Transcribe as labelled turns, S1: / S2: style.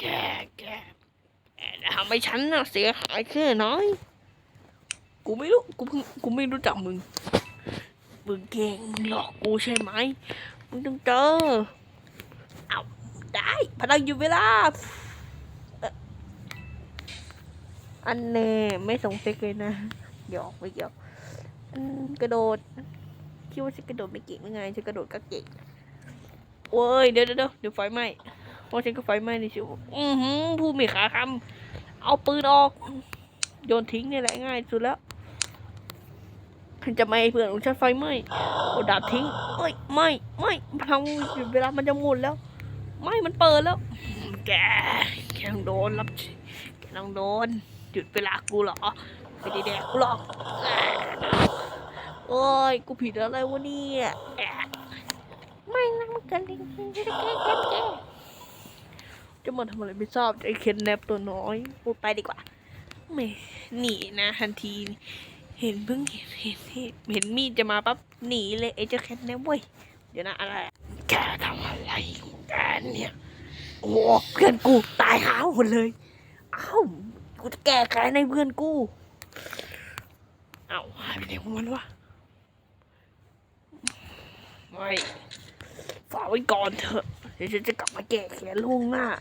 S1: แกแกแกทำให้ฉันเสียหายแค่น้อย กูไม่รู้กูเพิ่งกูไม่รู้จักมึง มึงเก่งหลอกกูใช่ไหมมึงต้องเจอเอาได้พลังหยุดเวลา อันเน่ไม่ส่งเซ็กเลยนะหยอกไม่เกี่ยอืมกระโดดคิดว่าฉันกระโดดไม่เก่งหรือไงฉันกระโดดก็เก่งโว้ยเดี๋ยวเดี๋ยวเดี๋ยวเดี๋ยวไฟไหม้ เพราะฉันก็ไฟไหม้ในชิวอือหือผู้มีขาคำเอาปืนออก โยนทิ้งนี่แหละง่ายสุดแล้วฉันจะไม่เพื่อนของฉันไฟไหม้เอดาบทิ้งเอ้ยไม่ไม่พลังหยุดเวลามันจะหมดแล้ว ไม่มันเปิดแล้ว แกแกต้องโดนรับแกต้องโดนหยุดเวลากูเหรอไม่ได้แดกกูหรอกโอ้ยกูผิดอะไรวะเนี่ยไม่นะมันเกินจริงๆจะแกแก้แก้ จะมาทำอะไรไม่ทราบไอ้เคนแนบตัวน้อยพูดไปดีกว่าไม่หนีนะทันที เห็นเพิ่งเห็นเห็นเห็นเห็นมีดจะมาปั๊บหนีเลยไอ้เจ้าแคทแนบเว้ยเดี๋ยวนะอะไรแกทำอะไรของแกเนี่ยโอ้เพื่อนกูตายหาหมดเลยเอ้ากูจะแก้แค้นในเพื่อนกูเอ้าหายไปไหนของมันวะไม่ฝากไว้ก่อนเถอะ เดี๋ยวฉันจะก